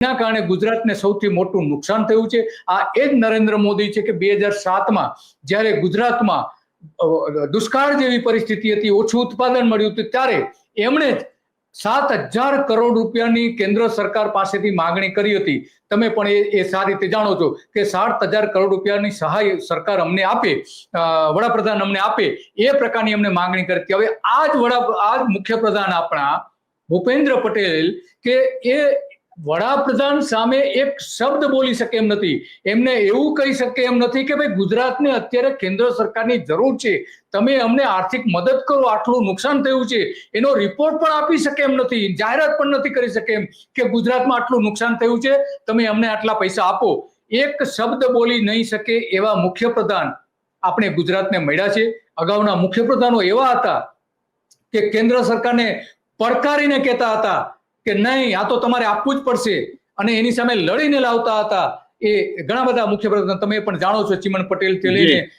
એના કારણે ગુજરાતને સૌથી મોટું નુકસાન થયું છે. આ એ જ નરેન્દ્ર મોદી છે કે બે હજાર સાતમાં જ્યારે ગુજરાતમાં દુષ્કાળ જેવી પરિસ્થિતિ હતી, ઓછું ઉત્પાદન મળ્યું હતું, ત્યારે એમણે જ સાત હજાર કરોડ રૂપિયાની કેન્દ્ર સરકાર પાસેથી માંગણી કરી હતી. તમે પણ એ એ સારી રીતે જાણો છો કે સાત હજાર કરોડ રૂપિયાની સહાય સરકાર અમને આપે વડાપ્રધાન અમને આપે, એ પ્રકારની અમને માંગણી કરી હવે આ જ વડા આ જ મુખ્યપ્રધાન આપણા ભૂપેન્દ્ર પટેલ કે એ વડાપ્રધાન સામે એક શબ્દ બોલી શકે એમ નથી. એમને એવું કહી શકે એમ નથી કે ભાઈ ગુજરાતને અત્યારે કેન્દ્ર સરકારની જરૂર છે. તમે અમને આર્થિક મદદ કરો, આટલું નુકસાન થયું છે. એનો રિપોર્ટ પણ આપી શકે એમ નથી. જાહેરાત પણ નથી કરી શકે એમ કે ગુજરાતમાં આટલું નુકસાન થયું છે. તમે અમને આટલા પૈસા આપો. એક શબ્દ બોલી નહીં શકે એવા મુખ્યપ્રધાન આપણે ગુજરાતને મળ્યા છે. અગાઉના મુખ્યપ્રધાનો એવા હતા કે કેન્દ્ર સરકારને પડકારીને કહેતા હતા કે નહીં આ તો તમારે આપવું જ પડશે. અને એની સામે લડીને લાવતા હતા. એ ઘણા બધા મુખ્યપ્રધાન તમે પણ જાણો છો ચિમન પટેલથી લઈને